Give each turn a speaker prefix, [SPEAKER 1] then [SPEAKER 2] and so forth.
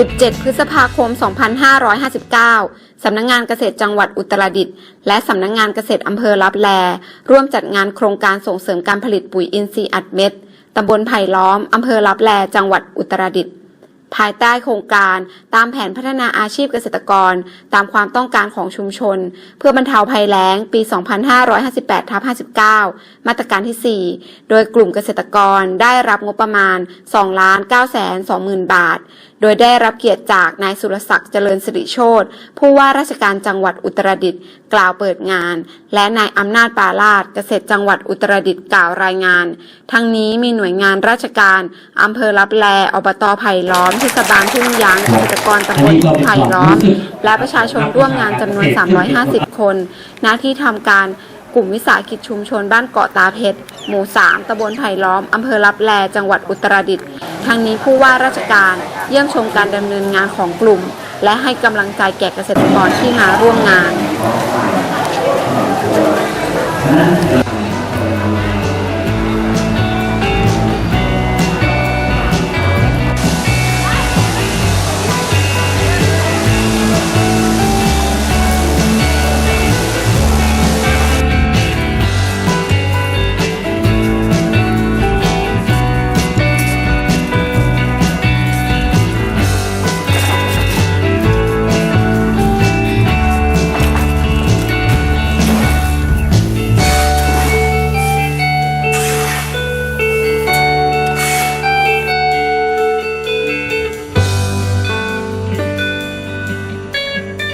[SPEAKER 1] 17 พฤษภาคม 2559 สำนักงงานเกษตรจังหวัดอุตรดิตถ์และสำนักงงานเกษตรอำเภอลับแล ร่วมจัดงานโครงการส่งเสริมการผลิตปุ๋ยอินทรีย์อัดเม็ดตำบลไผ่ล้อม อำเภอลับแล จังหวัดอุตรดิตถ์ภายใต้โครงการตามแผนพัฒนาอาชีพเกษตรกร ตามความต้องการของชุมชน เพื่อบรรเทาภัยแล้ง ปี 2558ทับ59 มาตรการที่ 4 โดยกลุ่มเกษตรกรได้รับงบประมาณ 2 9 2 0 0 0 0 บาท โดยได้รับเกียรติจากนายสุรศักดิ์เจริญสิริโชตผู้ว่าราชการจังหวัดอุตรดิตถ์กล่าวเปิดงาน และนายอำนาจปาลาดเกษตรจังหวัดอุตรดิตถ์กล่าวรายงาน ทั้งนี้มีหน่วยงานราชการอำเภอรับแลอบตไผ่ล้อมเทศบาลทุ่งยางเกษตรกรตำบลไผ่ล้อม และประชาชนร่วมงานจำนวน 350 คน หน้าที่ทำการกลุ่มวิสาหกิจชุมชนบ้านเกาะตาเพชร หมู่ 3 ตำบลไผ่ล้อม อำเภอรับแล จังหวัดอุตรดิตถ์ ทั้งนี้ผู้ว่าราชการเยี่ยมชมการดำเนินงานของกลุ่ม และให้กำลังใจแก่เกษตรกรที่มาร่วมงาน